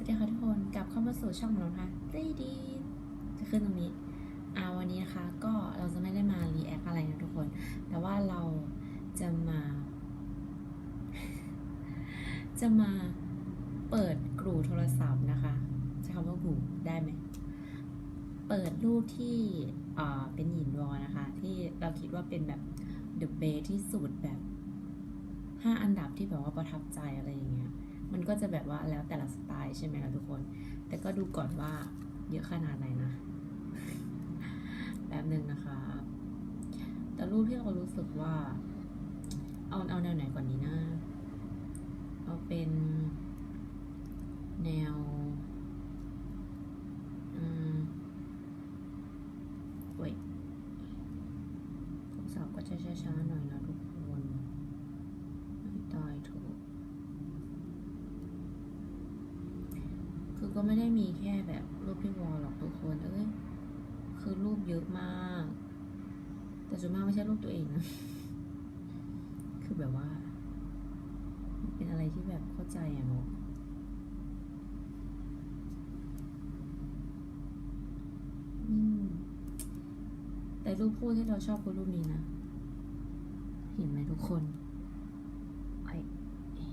วัสดีค่ะทุกคนกลับเข้ามาสู่ช่องของเราค่ะดีดีจะขึ้นตรงนี้อ่าวันนี้นะคะก็เราจะไม่ได้มารีแอคอะไรนะทุกคน แต่ว่าเราจะมา จะมาเปิดกรูโทรศัพท์นะคะใช้คำว่ากรูได้ไหมเปิดรูปที่อ่าเป็นหยินวอนะคะ ที่เราคิดว่าเป็นแบบเดอะเบที่สุดแบบห้าอันดับที่แบบว่าประทับใจอะไรอย่างเงี้ย มันก็จะแบบว่าแล้วแต่ละสไตล์ใช่ไหมคะทุกคน แต่ก็ดูก่อนว่าเยอะขนาดไหนนะแบบหนึ่งนะคะ แต่รูปที่เรารู้สึกว่า เอาเอาแนวไหนก่อนดีนะ เอาเป็น แนว อืมเว้ยโทรศัพท์ก็จะช้าๆหน่อยนะทุกคนไม่ตายถูก คือก็ ไม่ได้มีแค่แบบรูปพี่วอลหรอกทุกคน เอ้ย คือรูปเยอะมาก แต่ส่วนมากไม่ใช่รูปตัวเองนะ คือแบบว่า เป็นอะไรที่แบบเข้าใจอะเนาะอืมแต่รูปคู่ที่เราชอบคือรูปนี้นะ เห็นไหมทุกคนไอ้นี่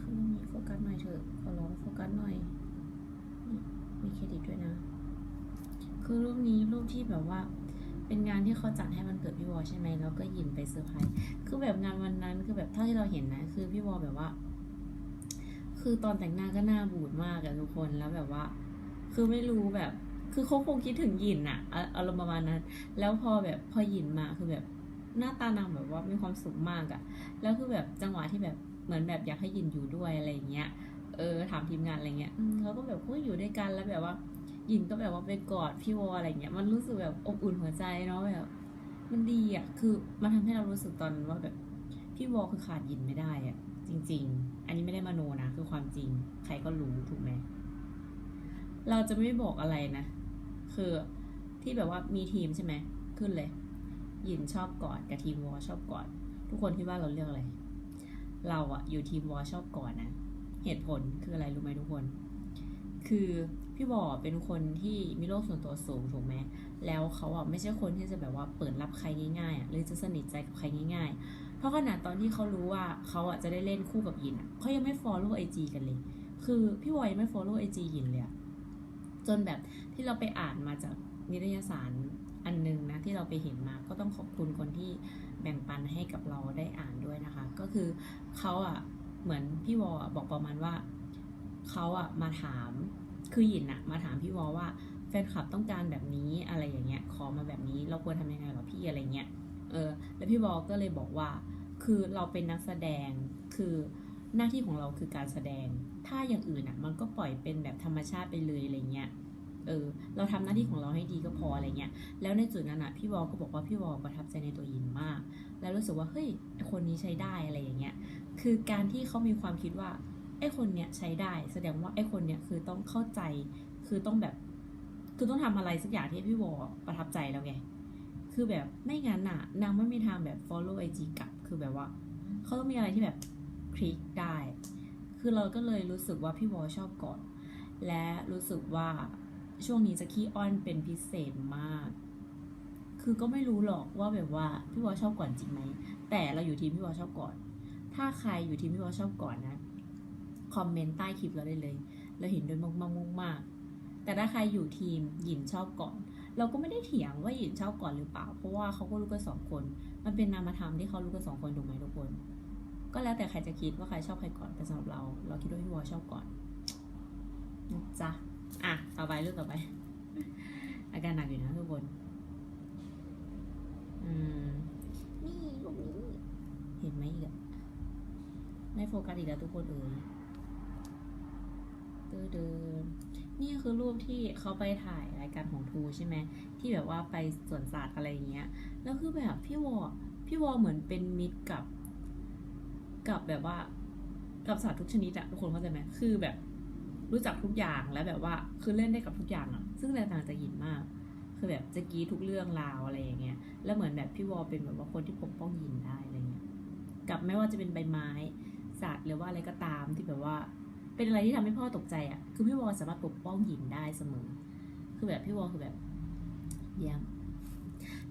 คือรูปนี้โฟกัสหน่อยเถอะ ขอร้อง โฟกัสหน่อย มีเครดิตด้วยนะ คือรูปนี้รูปที่แบบว่า เป็นงานที่เขาจัดให้มันเกิดพี่วอใช่ไหมแล้วก็หยินไปเซอร์ไพรส์ คือแบบงานวันนั้นคือแบบเท่าที่เราเห็นนะ คือพี่วอแบบว่า คือตอนแต่งหน้าก็หน้าบูดมากอะทุกคน แล้วแบบว่า คือไม่รู้แบบ คือเขาคงคิดถึงหยินอะอะอารมณ์ประมาณนั้น แล้วพอแบบพอหยินมาคือแบบหน้าตานางแบบว่ามีความสุขมากอะแล้วคือแบบจังหวะที่แบบเหมือนแบบอยากให้ยินอยู่ด้วยอะไรอย่างเงี้ย เออถามทีมงานอะไรเงี้ยอืมเขาก็แบบเฮ้ยอยู่ด้วยกันแล้วแบบว่าหยินก็แบบว่าไปกอดพี่วออะไรเงี้ยมันรู้สึกแบบอบอุ่นหัวใจเนาะแบบ มันดีอะคือมันทำให้เรารู้สึกตอนนั้นว่าแบบพี่วอคือขาดหยินไม่ได้อะจริง ๆ อันนี้ไม่ได้มโนนะคือความจริง ใครก็รู้ถูกไหมเราจะไม่บอกอะไรนะ คือที่แบบว่ามีทีมใช่ไหมขึ้นเลย หยินชอบกอดกับทีมวอชอบกอด ทุกคนคิดว่าเราเลือกอะไร เราอะอยู่ทีมวอชอบกอดนะ เหตุผลคืออะไรรู้ไหมทุกคน คือพี่บอเป็นคนที่มีโลกส่วนตัวสูงถูกไหมแล้วเขาอะไม่ใช่คนที่จะแบบว่าเปิดรับใครง่ายๆอะหรือจะสนิทใจกับใครง่าย ๆ เพราะขนาดตอนที่เขารู้ว่าเขาอะจะได้เล่นคู่กับยินอะเขายังไม่ follow IG กันเลย คือพี่บอยยังไม่ follow IG ยินเลยจนแบบที่เราไปอ่านมาจากนิตยสารอันนึงนะที่เราไปเห็นมาก็ต้องขอบคุณคนที่แบ่งปันให้กับเราได้อ่านด้วยนะคะ ก็คือเขาอะ เหมือนพี่วอบอกประมาณว่าเขาอะมาถามคือหยินอะมาถามพี่วอว่าแฟนคลับต้องการแบบนี้อะไรอย่างเงี้ยขอมาแบบนี้เราควรทำยังไงหรอพี่อะไรเงี้ยเออแล้วพี่วอก็เลยบอกว่า คือเราเป็นนักแสดงคือหน้าที่ของเราคือการแสดง ถ้าอย่างอื่นอะมันก็ปล่อยเป็นแบบธรรมชาติไปเลยอะไรเงี้ยเออ เราทำหน้าที่ของเราให้ดีก็พออะไรเงี้ยแล้วในจุดนั้นอะพี่วอก็บอกว่าพี่วอประทับใจในตัวยินมาก แล้วรู้สึกว่าเฮ้ยคนนี้ใช้ได้อะไรอย่างเงี้ยคือการที่เขามีความคิดว่าไอ้คนเนี้ยใช้ได้ แสดงว่าไอ้คนเนี้ยคือต้องเข้าใจคือต้องแบบ คือต้องทำอะไรสักอย่างที่พี่วอประทับใจแล้วไงคือแบบไม่งั้นน่ะนางไม่มีทางแบบ follow IG กลับคือแบบว่าเขาต้องมีอะไรที่แบบคลิกได้ คือเราก็เลยรู้สึกว่าพี่วอชอบก่อน และรู้สึกว่า ช่วงนี้จะขี้อ้อนเป็นพิเศษมาก คือก็ไม่รู้หรอกว่าแบบว่าพี่วอชอบก่อนจริงไหม แต่เราอยู่ทีมพี่วอชอบก่อน ถ้าใครอยู่ทีมพี่วอชอบก่อนนะ คอมเมนต์ใต้คลิปเราได้เลย เราเห็นด้วยมากๆมากแต่ถ้าใครอยู่ทีมหยินชอบก่อน เราก็ไม่ได้เถียงว่าหยินชอบก่อนหรือเปล่า เพราะว่าเขาก็รู้กันสองคน มันเป็นนามธรรมที่เขารู้กันสองคนถูกไหมทุกคน ก็แล้วแต่ใครจะคิดว่าใครชอบใครก่อนแต่สำหรับเรา เราคิดว่าพี่วอชอบก่อนนะจ๊ะ อะ ต่อไปเรื่องต่อไป อาการหนักอยู่นะทุกคน อืม นี่รูปนี้ เห็นไหมอีกอะไม่โฟกัสอีกแล้วทุกคนเอ่ยเดินเดินนี่คือรูปที่เขาไปถ่ายรายการของทูใช่ไหม ที่แบบว่าไปสวนสัตว์อะไรอย่างเงี้ย แล้วคือแบบพี่วอพี่วอเหมือนเป็นมิตรกับ กับแบบว่า กับสัตว์ทุกชนิดอะทุกคนเข้าใจไหมคือแบบ รู้จักทุกอย่างแล้วแบบว่าคือเล่นได้กับทุกอย่างอะซึ่งแตกต่างจากหยินมาก คือแบบจะกรีดทุกเรื่องราวอะไรอย่างเงี้ยแล้วเหมือนแบบพี่วอเป็นแบบว่าคนที่ปกป้องหยินได้อะไรเงี้ยกับไม่ว่าจะเป็นใบไม้สัตว์หรือว่าอะไรก็ตามที่แบบว่า เป็นอะไรที่ทำให้พ่อตกใจอะ่ะคือพี่วอสามารถปกป้องหยินได้เสมอ คือแบบพี่วอคือแบบเยี่ยม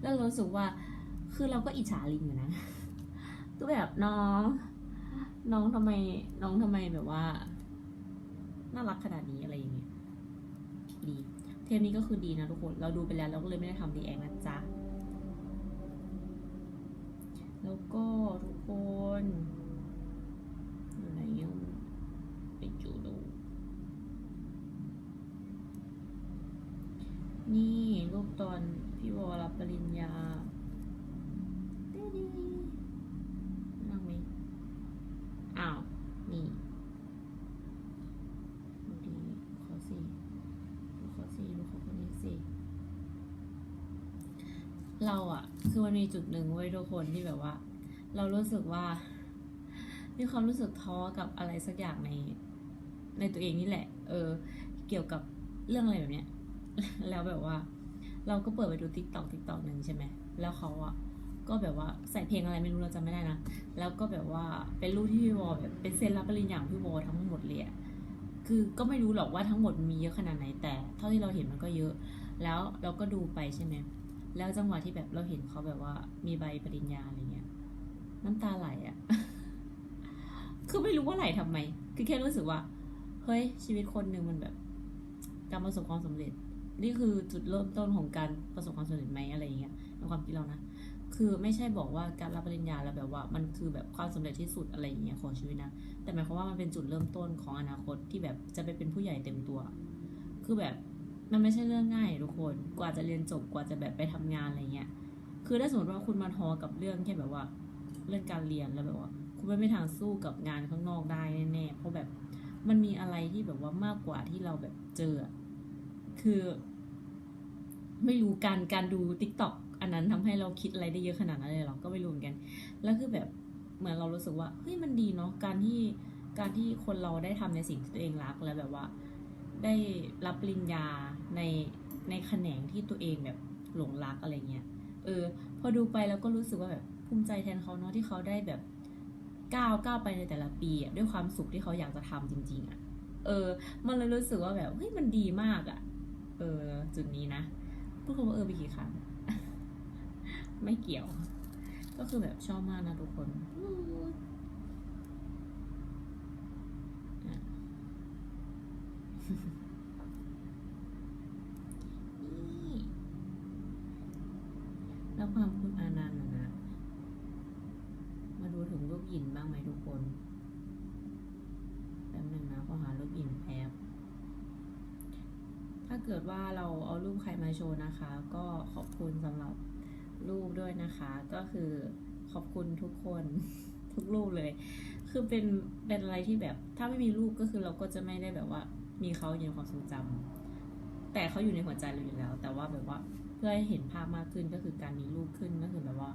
แล้วเรารู้สึกว่าคือเราก็อิจฉาลิงอยู่นะคือแบบน้อง น้องทำไมน้องทำไมแบบว่า น่ารักขนาดนี้อะไรอย่างเงี้ยดีเทปนี้ก็คือดีนะทุกคน เราดูไปแล้วเราก็เลยไม่ได้ทำดีแองนะจ๊ะ แล้วก็ทุกคนอยู่ไหนยังไปจูดู นี่รูปตอนพี่วอรับปริญญาเต้ดีนั่งไหมอ้าว นี่ ดูดีขอสิดูขอสิดูขอคนนี้สิ เราอะคือ มีจุดหนึ่งไว้ยทุกคนที่แบบว่า เรารู้สึกว่า มีความรู้สึกท้อกับอะไรสักอย่างใน ในตัวเองนี่แหละ เออ เกี่ยวกับเรื่องอะไรแบบเนี้ย แล้วแบบว่า เราก็เปิดไปดูติ๊กตอกติ๊กตอกหนึ่งใช่ไหมแล้วเขาอะก็แบบว่าใส่เพลงอะไรไม่รู้เราจำไม่ได้นะ แล้วก็แบบว่าเป็นรูปที่พี่วอแบบเป็นเซนรับปริญญาของพี่วอทั้งหมดเลยอะคือก็ไม่รู้หรอกว่าทั้งหมดมีเยอะขนาดไหนแต่ เท่าที่เราเห็นมันก็เยอะ แล้วเราก็ดูไปใช่ไหม แล้วจังหวะที่แบบเราเห็นเขาแบบว่า มีใบปริญญาอะไรเงี้ย น้ำตาไหลอะคือไม่รู้ว่าไหลทำไม คือแค่รู้สึกว่า เฮ้ย ชีวิตคนหนึ่งมันแบบ การประสบความสำเร็จ นี่คือจุดเริ่มต้นของการประสบความสำเร็จไหมอะไรเงี้ยในความคิดเรานะคือไม่ใช่บอกว่าการรับปริญญาแล้วแบบว่า มันคือแบบความสำเร็จที่สุดอะไรอย่างเงี้ยของชีวิตนะ แต่หมายความว่ามันเป็นจุดเริ่มต้นของอนาคตที่แบบจะไปเป็นผู้ใหญ่เต็มตัว คือแบบ มันไม่ใช่เรื่องง่ายทุกคน กว่าจะเรียนจบกว่าจะแบบไปทำงานอะไรเงี้ย คือถ้าสมมติว่าคุณมาทอกับเรื่องแค่แบบว่า เรื่องการเรียนแล้วแบบว่า คุณไม่มีทางสู้กับงานข้างนอกได้แน่ๆเพราะแบบมันมีอะไรที่แบบว่ามากกว่าที่เราแบบเจอ คือ ไม่รู้การการดูติ๊กต็อกอันนั้นทำให้เราคิดอะไรได้เยอะขนาดนั้นเลยเหรอก็ไม่รู้เหมือนกัน แล้วคือแบบเหมือนเรารู้สึกว่าเฮ้ยมันดีเนาะการที่การที่คนเราได้ทำในสิ่งที่ตัวเองรักแล้วแบบว่า ได้รับปริญญาในในแขนงที่ตัวเองแบบหลงรักอะไรเงี้ย เออ พอดูไปแล้วก็รู้สึกว่าแบบภูมิใจแทนเขาเนาะที่เขาได้แบบก้าวก้าวไปในแต่ละปีอะด้วยความสุขที่เขาอยากจะทำจริง ๆอะเออ มันเลยรู้สึกว่าแบบเฮ้ยมันดีมากอะเออ จุดนี้นะพูดคำว่าเออไปกี่ครั้งไม่เกี่ยว ก็คือแบบชอบมากนะทุกคนอู้อะ นี่ แล้วความคุณอานันต์นะนะ มาดูถึงรูปหยินบ้างไหมทุกคนแป๊บหนึ่งนะขอหารูปหยินแป๊บถ้าเกิดว่าเราเอารูปใครมาโชว์นะคะ ก็ขอบคุณสำหรับรูปด้วยนะคะ ก็คือขอบคุณทุกคนทุกรูปเลย คือเป็นเป็นอะไรที่แบบ ถ้าไม่มีรูปก็คือเราก็จะไม่ได้แบบว่า มีเขาอยู่ในความทรงจำแต่เขาอยู่ในหัวใจเราอยู่แล้ว แต่ว่าแบบว่า พื่อให้เห็นภาพมากขึ้นก็คือการมีรูปขึ้นก็คือแบบว่า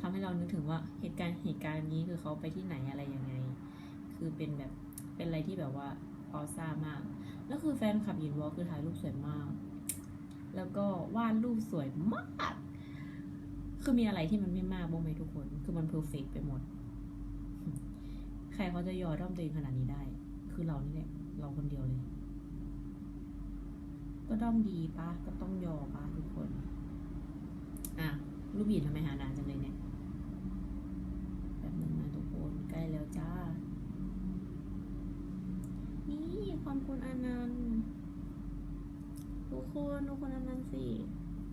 ทำให้เรานึกถึงว่าเหตุการณ์เหตุการณ์นี้คือเขาไปที่ไหนอะไรยังไง คือเป็นแบบเป็นอะไรที่แบบว่าออซ่ามาก แล้วคือแฟนคลับยินวอลคือถ่ายรูปสวยมาก แล้วก็วาดรูปสวยมาก คือมีอะไรที่มันไม่มากบ้างไหมทุกคน คือมันเพอร์เฟกไปหมด ใครเขาจะยอด้อมตัวเองขนาดนี้ได้ คือเรานี่แหละ เราคนเดียวเลย ก็ด้อมดีปะก็ต้องยอปะทุกคน อะรูปหยินทำไมหานานจังเลยเนี่ยแบบนึงนะทุกคนใกล้แล้วจ้า นี่ความคุณอานันต์ทุกคนทุกคนอานันต์สิ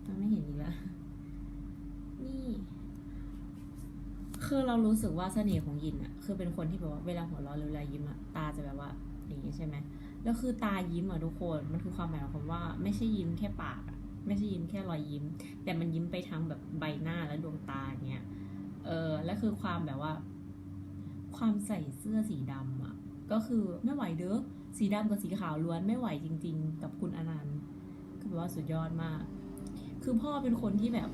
มันไม่เห็นอีกแล้วนี่คือเรารู้สึกว่าเสน่ห์ของยินอะคือเป็นคนที่แบบว่าเวลาหัวเราะหรือเวลายิ้มอะตาจะแบบว่าอย่างนี้ใช่ไหม แล้วคือตายิ้มอะทุกคน มันคือความหมายของคำว่า ไม่ใช่ยิ้มแค่ปากอะไม่ใช่ยิ้มแค่รอยยิ้ม แต่มันยิ้มไปทั้งแบบใบหน้าและดวงตาเงี้ย เออ และคือความแบบว่า ความใส่เสื้อสีดำอะก็คือไม่ไหวเด้อ สีดำกับสีขาวล้วนไม่ไหวจริง ๆ กับคุณอนันต์คือแบบว่าสุดยอดมาก คือพ่อเป็นคนที่แบบ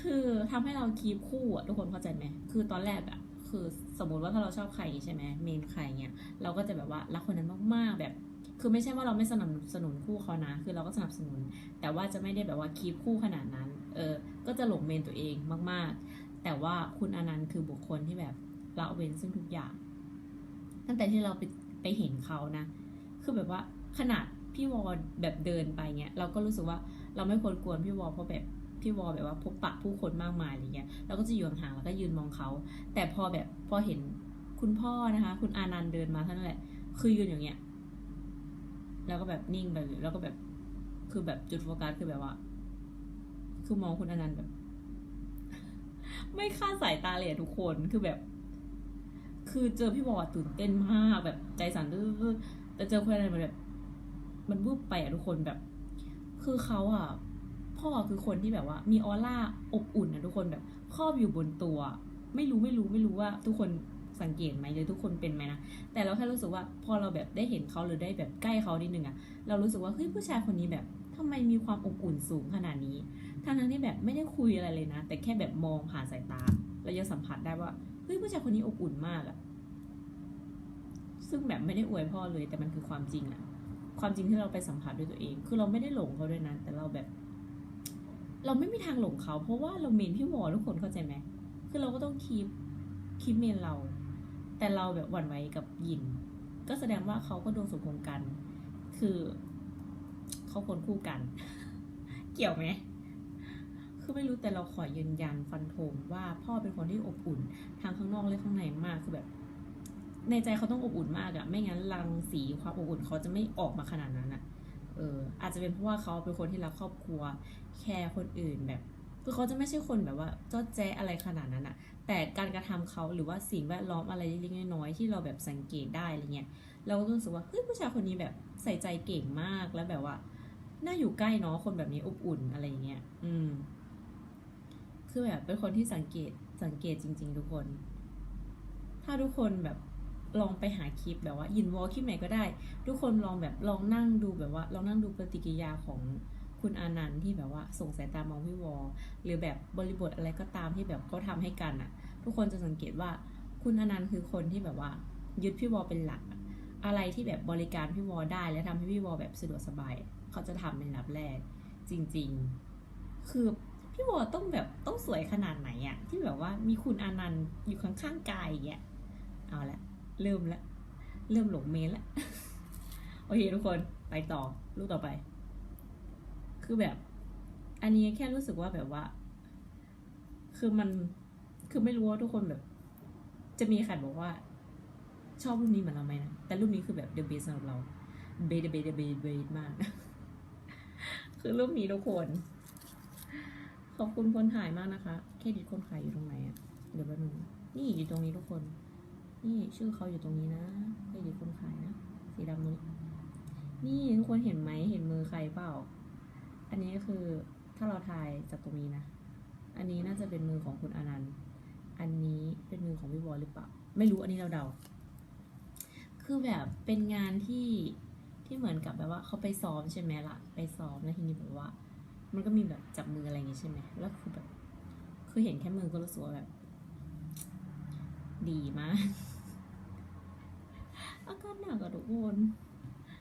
คือทำให้เราคีบคู่อะทุกคนเข้าใจไหม คือตอนแรกอะ คือสมมติว่าถ้าเราชอบใครใช่ไหมเมนใครเงี้ยเราก็จะแบบว่ารักคนนั้นมากๆแบบ คือไม่ใช่ว่าเราไม่สนับสนุนคู่เขานะ คือเราก็สนับสนุน แต่ว่าจะไม่ได้แบบว่าคีบคู่ขนาดนั้น เออ ก็จะหลงเมนตัวเองมาก ๆ แต่ว่าคุณอนันต์คือบุคคลที่แบบละเว้นซึ่งทุกอย่าง ตั้งแต่ที่เราไปไปเห็นเขานะ คือแบบว่าขนาดพี่วอแบบเดินไปเงี้ยเราก็รู้สึกว่าเราไม่ควรกวนพี่วอเพราะแบบ พี่วอแบบว่าพบปะผู้คนมากมายอะไรเงี้ยเราก็จะอยู่ห่างๆแล้วก็ยืนมองเขา แต่พอแบบพอเห็นคุณพ่อนะคะ คุณอานันต์เดินมาเท่านั้นแหละ คือยืนอย่างเงี้ยแล้วก็แบบนิ่งไปเลยแล้วก็แบบคือแบบจุดโฟกัสคือแบบว่า คือมองคุณอานันต์แบบ ไม่คาดสายตาเลยอะทุกคนคือแบบ คือเจอพี่วอตื่นเต้นมากแบบใจสั่นดื้อแต่เจอคุณอานันต์มันแบบ มันวูบไปอะทุกคนแบบ คือเขาอะ พ่อคือคนที่แบบว่า มีออร่าอบอุ่นอะทุกคนแบบครอบอยู่บนตัว ไม่รู้ไม่รู้ไม่รู้ว่าทุกคนสังเกตไหมหรือทุกคนเป็นไหมนะ แต่เราแค่รู้สึกว่าพอเราแบบได้เห็นเขาหรือได้แบบใกล้เขานิดนึงอะเรารู้สึกว่าเฮ้ยผู้ชายคนนี้แบบทำไมมีความอบอุ่นสูงขนาดนี้ทั้งทั้งที่แบบไม่ได้คุยอะไรเลยนะ แต่แค่แบบมองผ่านสายตาเรายังสัมผัสได้ว่าเฮ้ยผู้ชายคนนี้อบอุ่นมากอะซึ่งแบบไม่ได้อวยพ่อเลย แต่มันคือความจริงอะความจริงที่เราไปสัมผัสด้วยตัวเอง คือเราไม่ได้หลงเขาด้วยนะแต่เราแบบ เราไม่มีทางหลงเขา เพราะว่าเราเมนพี่วอทุกคนเข้าใจไหมคือเราก็ต้องคีปคีปเมนเรา แต่เราแบบหวั่นไหวกับยิน ก็แสดงว่าเขาก็โดนสมพงกัน คือเขาคนคู่กัน เกี่ยวไหมคือไม่รู้แต่เราขอยืนยันฟันธงว่าพ่อเป็นคนที่อบอุ่นทั้งข้างนอกและข้างในมากคือแบบ ในใจเขาต้องอบอุ่นมากอะไม่งั้นรังสีความอบอุ่นเขาจะไม่ออกมาขนาดนั้นอะ เอออาจจะเป็นเพราะว่าเขาเป็นคนที่รักครอบครัวแคร์คนอื่นแบบคือเขาจะไม่ใช่คนแบบว่าจ้อแจ๊ะอะไรขนาดนั้นอะแต่การกระทำเขาหรือว่าสิ่งแวดล้อมอะไรเล็กๆน้อยๆที่เราแบบสังเกตได้อะไรเงี้ยเราก็รู้สึกว่าเฮ้ยผู้ชายคนนี้แบบใส่ใจเก่งมากแล้วแบบว่าน่าอยู่ใกล้เนาะคนแบบนี้อบอุ่นอะไรเงี้ยอืม คือแบบเป็นคนที่สังเกตสังเกตจริง ๆ ทุกคน ถ้าทุกคนแบบ ลองไปหาคลิปแบบว่ายินวอลคลิปไหนก็ได้ ทุกคนลองแบบลองนั่งดูแบบว่าลองนั่งดูปฏิกิริยาของคุณอานันต์ที่แบบว่าส่งสายตามองพี่วอลหรือแบบบริบทอะไรก็ตามที่แบบเขาทำให้กันอะทุกคนจะสังเกตว่าคุณอานันต์คือคนที่แบบว่า ยึดพี่วอลเป็นหลัก อะไรที่แบบบริการพี่วอลได้ และทำให้พี่วอลแบบสะดวกสบายเขาจะทำเป็นอันดับแรก จริง ๆ คือพี่วอลต้องแบบต้องสวยขนาดไหนอะที่แบบว่ามีคุณอานันต์อยู่ข้างๆกายอย่างเงี้ยเอาละ เริ่มละ เริ่มหลงเมนละโอเคทุกคนไปต่อลูกต่อไป คือแบบ อันนี้แค่รู้สึกว่าแบบว่า คือมันคือไม่รู้ว่าทุกคนแบบ จะมีใครบอกว่า ชอบรูปนี้เหมือนเราไหมนะแต่รูปนี้คือแบบเดอะเบสสำหรับเราเบสเบสเบสเบสมาก คือรูปนี้ทุกคน ขอบคุณคนถ่ายมากนะคะ เครดิตคนถ่ายอยู่ตรงไหนอะเดี๋ยวแป๊บนึงนี่อยู่ตรงนี้ทุกคน นี่ชื่อเขาอยู่ตรงนี้นะเครดิตคนขายนะ สีดำนี้ นี่ทุกคนเห็นไหมเห็นมือใครเปล่า อันนี้คือถ้าเราถ่ายจากตรงนี้นะ อันนี้น่าจะเป็นมือของคุณอนันต์ อันนี้เป็นมือของพี่บอลหรือเปล่า ไม่รู้อันนี้เราเดา คือแบบเป็นงานที่ที่เหมือนกับแบบว่าเขาไปซ้อมใช่ไหมล่ะ ไปซ้อมแล้วทีนี้แบบว่า มันก็มีแบบจับมืออะไรอย่างงี้ใช่ไหมแล้วคือแบบ คือเห็นแค่มือก็รู้สึกว่าแบบ ดีมาก อากาศหนักอะทุกคน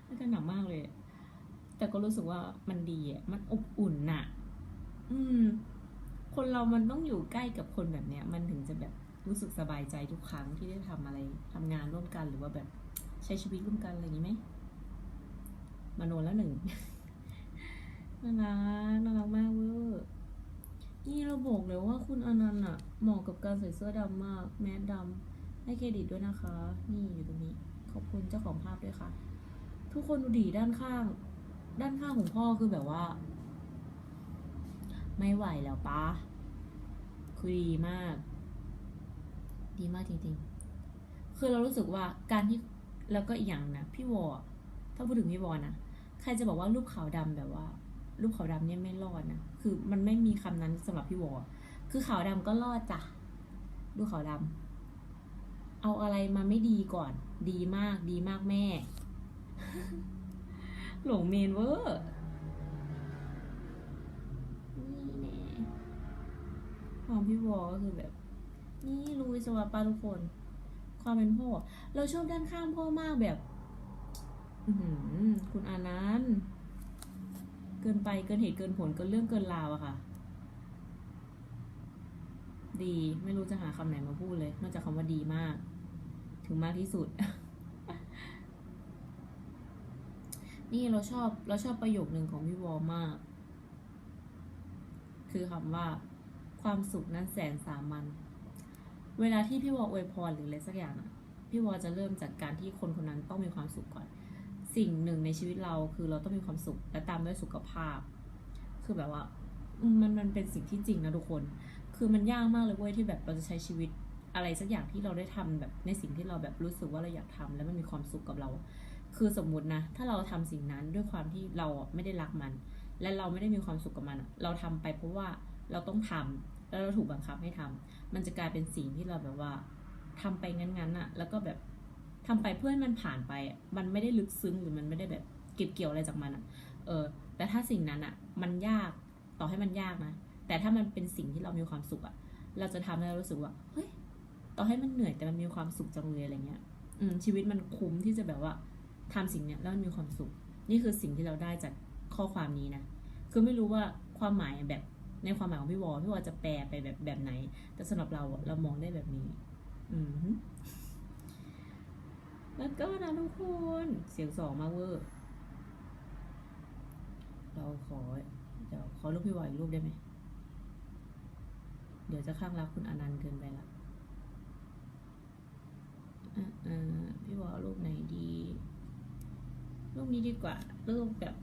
อากาศหนักมากเลย แต่ก็รู้สึกว่ามันดีอะมันอบอุ่นน่ะอืม คนเรามันต้องอยู่ใกล้กับคนแบบเนี้ย มันถึงจะแบบรู้สึกสบายใจทุกครั้งที่ได้ทำอะไรทำงานร่วมกันหรือว่าแบบใช้ชีวิตร่วมกันอะไรอย่างนี้ไหมมาโนแล้วหนึ่งน่ารักน่ารักมากเวอร์นี่เราบอกเลยว่าคุณอนันต์อะเหมาะกับการใส่เสื้อดำมาก แมสดำให้เครดิตด้วยนะคะ นี่อยู่ตรงนี้ ขอบคุณเจ้าของภาพด้วยค่ะ ทุกคนดูดีด้านข้าง ด้านข้างของพ่อคือแบบว่า ไม่ไหวแล้วปะคือดีมาก ดีมากจริงๆ คือเรารู้สึกว่าการที่แล้วก็อีกอย่างนะพี่วอร์ถ้าพูดถึงพี่วอร์นะใครจะบอกว่ารูปขาวดำแบบว่า รูปขาวดำเนี่ยไม่รอดนะคือมันไม่มีคำนั้นสำหรับพี่วอร์คือขาวดำก็รอดจ้ะดูปขาวดำ เอาอะไรมาไม่ดีก่อน ดีมาก ดีมากแม่ หลงเมนเวอร์นี่แน่ความพี่วอก็คือแบบ นี่รู้วิศวะปาทุกคน ความเป็นพ่อ เราชอบด้านข้างพ่อมากแบบคุณอานันต์เกินไปเกินเหตุเกินผลเกินเรื่องเกินราวอะค่ะ ดีไม่รู้จะหาคำไหนมาพูดเลย นอกจากคำว่าดีมาก ถึงมากที่สุด นี่เราชอบเราชอบประโยคหนึ่งของพี่วอมาก คือคำว่า ความสุขนั้นแสนสามัญเวลาที่พี่วออวยพรหรืออะไรสักอย่างอะพี่วอจะเริ่มจากการที่คนคนนั้นต้องมีความสุขก่อน สิ่งหนึ่งในชีวิตเราคือเราต้องมีความสุข และตามด้วยสุขภาพ คือแบบว่า มันมันเป็นสิ่งที่จริงนะทุกคน คือมันยากมากเลยเว้ยที่แบบเราจะใช้ชีวิต อะไรสักอย่างที่เราได้ทำแบบในสิ่งที่เราแบบรู้สึกว่าเราอยากทำแล้วมันมีความสุขกับเรา คือสมมุตินะ ถ้าเราทำสิ่งนั้นด้วยความที่เราไม่ได้รักมัน และเราไม่ได้มีความสุขกับมัน เราทำไปเพราะว่าเราต้องทำแล้วเราถูกบังคับให้ทำมันจะกลายเป็นสิ่งที่เราแบบว่าทำไปงั้นๆอะแล้วก็แบบทำไปเพื่อให้มันผ่านไป มันไม่ได้ลึกซึ้งหรือมันไม่ได้แบบเก็บเกี่ยวอะไรจากมันอะเออ แต่ถ้าสิ่งนั้นอะมันยากต่อให้มันยากนะ แต่ถ้ามันเป็นสิ่งที่เรามีความสุขอะเราจะทำให้เรารู้สึกว่า เฮ้ย ต่อให้มันเหนื่อยแต่มันมีความสุขจังเลยอะไรเงี้ย อืมชีวิตมันคุ้มที่จะแบบว่าทำสิ่งเนี้ยแล้วมันมีความสุข นี่คือสิ่งที่เราได้จากข้อความนี้นะคือไม่รู้ว่าความหมายแบบในความหมายของพี่วอพี่วอจะแปลไปแบบแบบไหน แต่สำหรับเราอะเรามองได้แบบนี้ อืมแล้วก็นะทุกคนเสียงสองมาเวอร์เราขอเดี๋ยวขอรูปพี่วออีกรูปได้ไหมเดี๋ยวจะข้างรักคุณอนันต์เกินไปละ อะอ่าพี่วอเอารูปไหนดี รูปนี้ดีกว่า รูปแบบ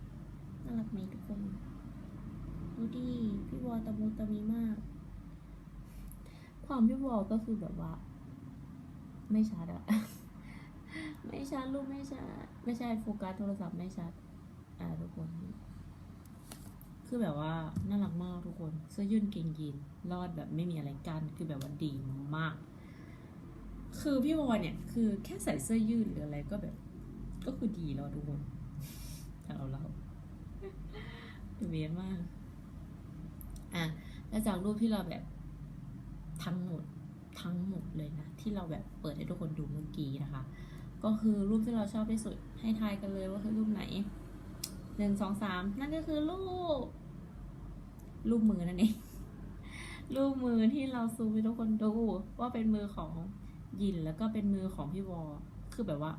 น่ารักไหมทุกคนดูดิพี่วอตะมูตะมีมาก ความพี่วอก็คือแบบว่า ไม่ชัดอะไม่ชัดรูปไม่ชัดไม่ใช่โฟกัสโทรศัพท์ไม่ชัดอ่าทุกคนคือแบบว่าน่ารักมากทุกคนเสื้อยืดเกงยีนรอดแบบไม่มีอะไรกันคือแบบว่าดีมาก คือพี่วอนเนี่ย คือแค่ใส่เสื้อยืดหรืออะไรก็แบบ ก็คือดีแล้วทุกคนถ้าเราเราเวียนมาก อะ แล้วจากรูปที่เราแบบทั้งหมดทั้งหมดเลยนะ ที่เราแบบเปิดให้ทุกคนดูเมื่อกี้นะคะ ก็คือรูปที่เราชอบที่สุดให้ทายกันเลยว่าคือรูปไหนหนึ่งสองสามนั่นก็คือรูป รูปมือนั่นเองรูปมือที่เราซูมให้ทุกคนดูว่าเป็นมือของ ยินแล้วก็เป็นมือของพี่วอคือแบบว่า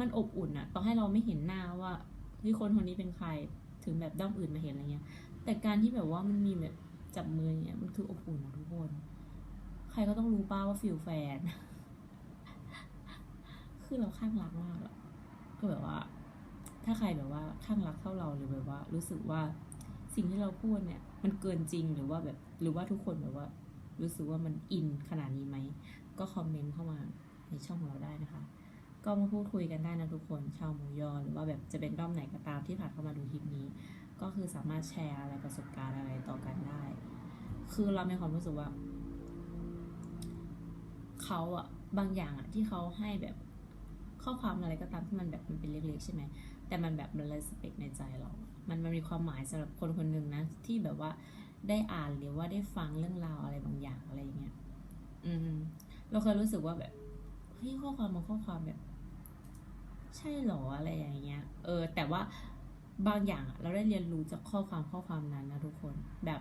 มันอบอุ่นอะต่อให้เราไม่เห็นหน้าว่าที่คนคนนี้เป็นใครถึงแบบด้อมอื่นมาเห็นอะไรเงี้ย แต่การที่แบบว่ามันมีแบบจับมือเงี้ยมันคืออบอุ่นอะทุกคน ใครก็ต้องรู้ป้าว่าฟิลแฟน คือเราข้างรักมากอะก็แบบว่า ถ้าใครแบบว่าข้างรักเท่าเราหรือแบบว่า รู้สึกว่าสิ่งที่เราพูดเนี่ย มันเกินจริงหรือว่าแบบ หรือว่าทุกคนแบบว่า รู้สึกว่ามันอินขนาดนี้ไหม ก็คอมเมนต์เข้ามาในช่องของเราได้นะคะ ก็มาพูดคุยกันได้นะทุกคนชาวหมูยอหรือว่าแบบจะเป็นด้อมไหนก็ตามที่ผ่านเข้ามาดูคลิปนี้ ก็คือสามารถแชร์อะไรประสบการณ์อะไรต่อกันได้ คือเรามีความรู้สึกว่าเขาอะบางอย่างอะที่เขาให้แบบข้อความอะไรก็ตามที่มันแบบมันเป็นเล็กๆใช่ไหมแต่มันแบบมันเลยสเปกในใจเรา มันมันมีความหมายสำหรับคนคนหนึ่งนะ ที่แบบว่าได้อ่านหรือว่าได้ฟังเรื่องราวอะไรบางอย่างอะไรอย่างเงี้ย อืม เราเคยรู้สึกว่าแบบเฮ้ยข้อความบางข้อความแบบ ใช่หรออะไรอย่างเงี้ย เออ แต่ว่าบางอย่างเราได้เรียนรู้จากข้อความข้อความนั้นนะทุกคนแบบ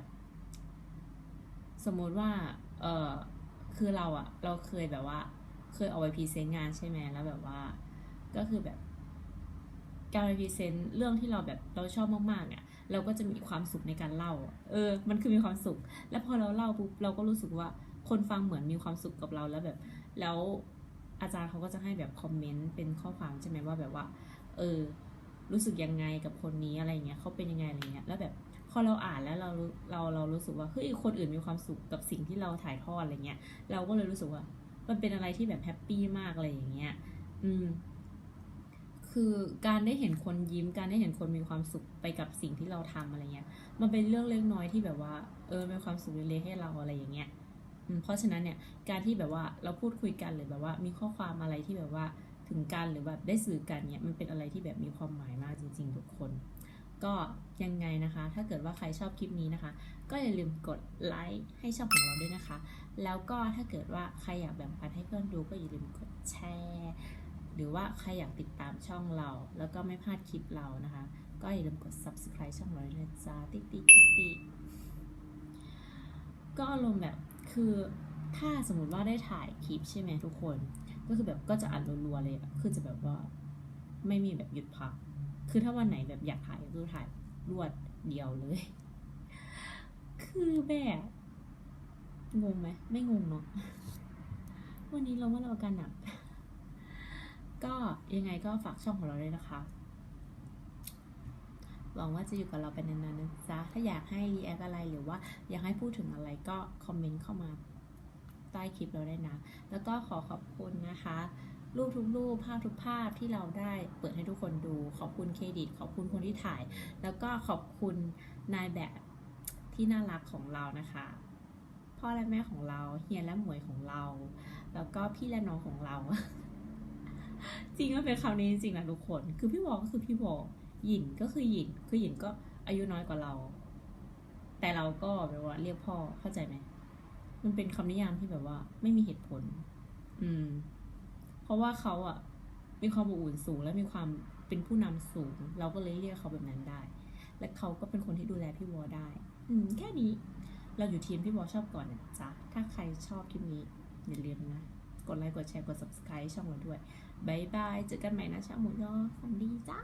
สมมติว่า เออคือเราอะเราเคยแบบว่า เคยเอาไปพรีเซนต์งานใช่ไหมแล้วแบบว่า ก็คือแบบ การไปพรีเซนต์เรื่องที่เราแบบเราชอบมากๆเนี่ยเราก็จะมีความสุขในการเล่า เออ มันคือมีความสุข แล้วพอเราเล่าปุ๊บเราก็รู้สึกว่า คนฟังเหมือนมีความสุขกับเราแล้วแบบ แล้วอาจารย์เขาก็จะให้แบบคอมเมนต์เป็นข้อความใช่ไหมว่าแบบว่า เออ รู้สึกยังไงกับคนนี้อะไรเงี้ยเขาเป็นยังไงอะไรเงี้ยแล้วแบบพอเราอ่านแล้วเราเราเรารู้สึกว่าเฮ้ยคนอื่นมีความสุขกับสิ่งที่เราถ่ายทอดอะไรเงี้ย เราก็เลยรู้สึกว่า มันเป็นอะไรที่แบบแฮปปี้มากอะไรอย่างเงี้ย อืม คือการได้เห็นคนยิ้ม การได้เห็นคนมีความสุขไปกับสิ่งที่เราทำอะไรเงี้ย มันเป็นเรื่องเล็กน้อยที่แบบว่า เออเป็นความสุขเล็กๆให้เราอะไรอย่างเงี้ย เพราะฉะนั้นเนี่ยการที่แบบว่าเราพูดคุยกันหรือแบบว่า มีข้อความอะไรที่แบบว่าถึงกันหรือแบบได้สื่อกันเนี่ยมันเป็นอะไรที่แบบมีความหมายมากจริง ๆ ทุกคน ก็ยังไงนะคะ ถ้าเกิดว่าใครชอบคลิปนี้นะคะ ก็อย่าลืมกดไลค์ให้ช่องของเราด้วยนะคะ แล้วก็ถ้าเกิดว่าใครอยากแบ่งปันให้เพื่อนดูก็อย่าลืมกดแชร์หรือว่าใครอยากติดตามช่องเรา แล้วก็ไม่พลาดคลิปเรานะคะ ก็อย่าลืมกด subscribe ช่องเราด้วยนะจ๊ะติ๊กติ๊กติ๊กติ๊กก็อารมณ์แบบ คือถ้าสมมติว่าได้ถ่ายคลิปใช่ไหมทุกคน ก็คือแบบก็จะอัดรัวๆเลยอะคือจะแบบว่าไม่มีแบบหยุดพัก คือถ้าวันไหนแบบอยากถ่ายก็คือถ่ายรวดเดียวเลย คือแบบงงไหมไม่งงเนาะวันนี้เราว่าเราอาการหนัก ก็ยังไงก็ฝากช่องของเราด้วยนะคะ หวังว่าจะอยู่กับเราเป็นานๆนะจ๊ะถ้าอยากให้รีแอคอะไรหรือว่าอยากให้พูดถึงอะไรก็คอมเมนต์เข้ามาใต้คลิปเราได้นะ แล้วก็ขอขอบคุณนะคะรูปทุกรูปภาพทุกภาพที่เราได้เปิดให้ทุกคนดู ขอบคุณเครดิต ขอบคุณคนที่ถ่าย แล้วก็ขอบคุณนายแบบที่น่ารักของเรานะคะ พ่อและแม่ของเราเฮียและหมวยของเรา แล้วก็พี่และน้องของเรา จริงก็เป็นคำนี้จริงๆนะทุกคน คือพี่วอก็คือพี่วอ หยินก็คือหยินคือหยินก็อายุน้อยกว่าเรา แต่เราก็แบบว่าเรียกพ่อเข้าใจไหมมันเป็นคำนิยามที่แบบว่า ไม่มีเหตุผล อืม เพราะว่าเขาอะ มีความอบอุ่นสูง และมีความเป็นผู้นำสูง เราก็เลยเรียกเขาแบบนั้นได้ และเขาก็เป็นคนที่ดูแลพี่วอได้ อืม แค่นี้ เราอยู่ทีมพี่วอชอบก่อนนะจ๊ะถ้าใครชอบคลิปนี้อย่าลืมนะกดไลค์กดแชร์กด subscribe ช่องเราด้วยบายบาย เจอกันใหม่นะชาหมูยอฝันดีจ้า